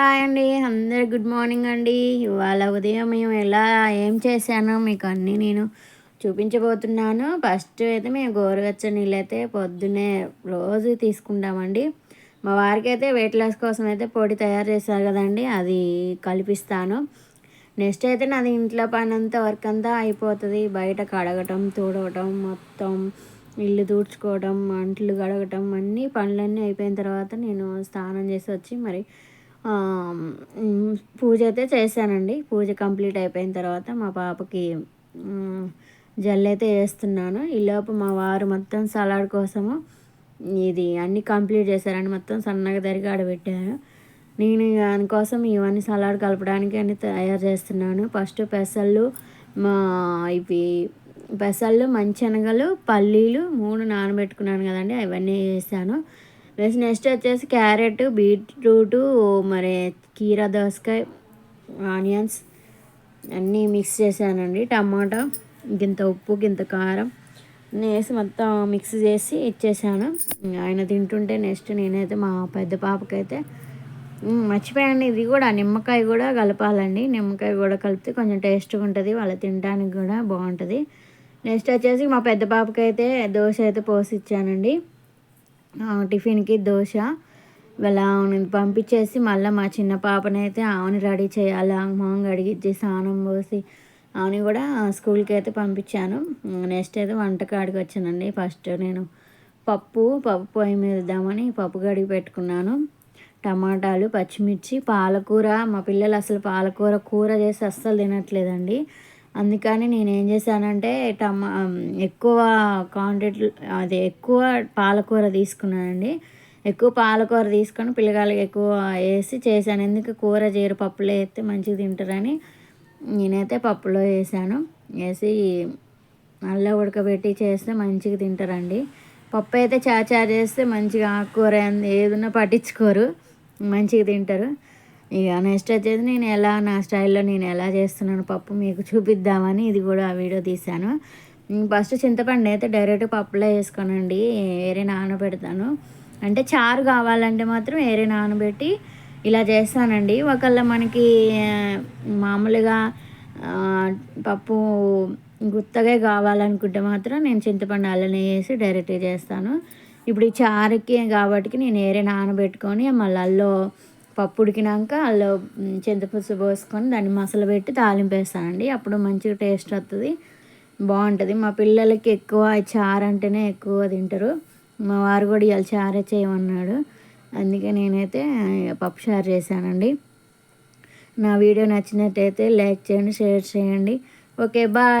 Hi అండి. అందరు good morning అండి. ఇవాళ ఉదయం మేము ఎలా ఏం చేశానో మీకు అన్నీ నేను చూపించబోతున్నాను. ఫస్ట్ అయితే మేము గోరువెచ్చ నీళ్ళు అయితే పొద్దున్నే రోజు తీసుకుంటామండి. మా వారికి అయితే వెయిట్ లాస్ కోసం అయితే పొడి తయారు చేశారు కదండి అది కలిపిస్తాను. నెక్స్ట్ అయితే నాది ఇంట్లో పని అంతా వర్క్ అంతా అయిపోతుంది. బయట కడగటం తుడవటం మొత్తం ఇల్లు తూడ్చుకోవడం అంట్లు కడగటం అన్నీ పనులన్నీ అయిపోయిన తర్వాత నేను స్నానం చేసి వచ్చి మరి పూజ అయితే చేశానండి. పూజ కంప్లీట్ అయిపోయిన తర్వాత మా పాపకి జల్లు అయితే వేస్తున్నాను. ఈలోపు మా వారు మొత్తం సలాడ్ కోసము ఇది అన్నీ కంప్లీట్ చేశారండి. మొత్తం సన్నగా తరిగి ఆడబెట్టాను నేను దానికోసం ఇవన్నీ సలాడ్ కలపడానికి అన్ని తయారు చేస్తున్నాను. ఫస్ట్ పెసళ్ళు మా ఇవి పెసళ్ళు శనగలు పల్లీలు మూడు నానబెట్టుకున్నాను కదండి. అవన్నీ వేసాను. వేసి నెక్స్ట్ వచ్చేసి క్యారెట్ బీట్రూటు మరి కీరా దోసకాయ ఆనియన్స్ అన్నీ మిక్స్ చేశానండి. టమాటా గింత ఉప్పు గింత కారం వేసి మొత్తం మిక్స్ చేసి ఇచ్చేసాను. ఆయన తింటుంటే నెక్స్ట్ నేనైతే మా పెద్ద పాపకైతే మర్చిపోయాను ఇది కూడా నిమ్మకాయ కూడా కలపాలండి. నిమ్మకాయ కూడా కలిపితే కొంచెం టేస్ట్గా ఉంటుంది వాళ్ళు తినడానికి కూడా బాగుంటుంది. నెక్స్ట్ వచ్చేసి మా పెద్ద పాపకైతే దోశ అయితే పోసి ఇచ్చానండి. టిఫిన్కి దోశ ఇలా పంపించేసి మళ్ళీ మా చిన్న పాపనైతే ఆమెని రెడీ చేయాలి? మొహం కడిగిచ్చి స్నానం పోసి ఆమెని కూడా స్కూల్కి అయితే పంపించాను. నెక్స్ట్ అయితే వంటకాడికి వచ్చానండి. ఫస్ట్ నేను పప్పు పప్పు పొయ్యి మీద ఇద్దామని పప్పు కడిగి పెట్టుకున్నాను. టమాటాలు పచ్చిమిర్చి పాలకూర. మా పిల్లలు అసలు పాలకూర కూర చేసి అస్సలు తినట్లేదండి. అందుకని నేను ఏం చేశానంటే టమా ఎక్కువ క్వాంటిటీ అది ఎక్కువ పాలకూర తీసుకున్నానండి. ఎక్కువ పాలకూర తీసుకొని పిల్లగాళ్ళకి ఎక్కువ వేసి చేశాను. ఎందుకు కూర జీర పప్పులో వేస్తే మంచిగా తింటారని నేనైతే పప్పులో వేసాను వేసి నల్ల ఉడకబెట్టి చేస్తే మంచిగా తింటారండి. పప్పు అయితే చాచా చేస్తే మంచిగా ఆకుకూర ఏదన్నా పట్టించుకోరు. మంచిగా తింటారు. ఇక నెక్స్ట్ వచ్చేసి నేను ఎలా నా స్టైల్లో నేను ఎలా చేస్తున్నాను పప్పు మీకు చూపిద్దామని ఇది కూడా ఆ వీడియో తీశాను. ఫస్ట్ చింతపండు అయితే డైరెక్ట్ పప్పులో వేసుకోనండి వేరే నానబెడతాను అంటే చారు కావాలంటే మాత్రం వేరే నానబెట్టి ఇలా చేస్తానండి. ఒకళ్ళ మనకి మామూలుగా పప్పు గుత్తగా కావాలనుకుంటే మాత్రం నేను చింతపండు అల్లనే వేసి డైరెక్ట్గా చేస్తాను. ఇప్పుడు ఈ చారుకి కాబట్టి నేను వేరే నానబెట్టుకొని మళ్ళీ అల్లో పప్పు ఉడికినాక అందులో చింతపులుసు పోసుకొని దాన్ని మసలు పెట్టి తాలింపు వేస్తానండి. అప్పుడు మంచిగా టేస్ట్ వస్తుంది బాగుంటుంది. మా పిల్లలకి ఎక్కువ చారు అంటేనే ఎక్కువ తింటారు. మా వారు కూడా ఇవాళ చారే చేయమన్నాడు. అందుకే నేనైతే పప్పు చారు చేశానండి. నా వీడియో నచ్చినట్టయితే లైక్ చేయండి షేర్ చేయండి. Okay bye.